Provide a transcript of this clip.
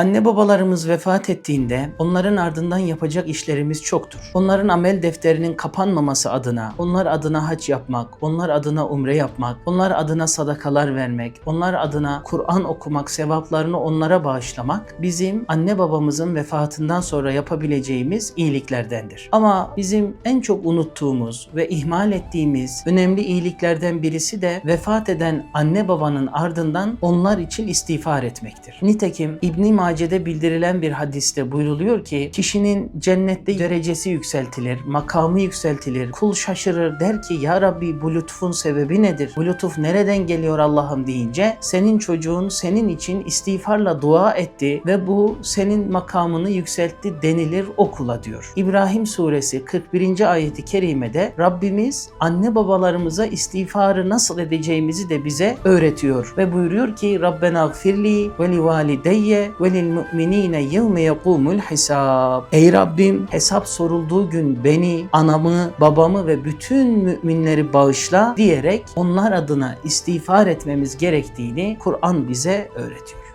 Anne babalarımız vefat ettiğinde onların ardından yapacak işlerimiz çoktur. Onların amel defterinin kapanmaması adına, onlar adına hac yapmak, onlar adına umre yapmak, onlar adına sadakalar vermek, onlar adına Kur'an okumak, sevaplarını onlara bağışlamak bizim anne babamızın vefatından sonra yapabileceğimiz iyiliklerdendir. Ama bizim en çok unuttuğumuz ve ihmal ettiğimiz önemli iyiliklerden birisi de vefat eden anne babanın ardından onlar için istiğfar etmektir. Nitekim İbn Mace'de bildirilen bir hadiste buyruluyor ki kişinin cennette derecesi yükseltilir, makamı yükseltilir, kul şaşırır der ki ya Rabbi bu lütfun sebebi nedir? Bu lütuf nereden geliyor Allah'ım deyince senin çocuğun senin için istiğfarla dua etti ve bu senin makamını yükseltti denilir okula diyor. İbrahim suresi 41. ayeti kerimede Rabbimiz anne babalarımıza istiğfarı nasıl edeceğimizi de bize öğretiyor ve buyuruyor ki Rabbena gfirli ve li valideyye ve lil mu'minine yevme yekumul hisab. Ey Rabbim hesap sorulduğu gün beni, anamı, babamı ve bütün müminleri bağışla diyerek onlar adına istiğfar etmemiz gerektiğini Kur'an bize öğretiyor.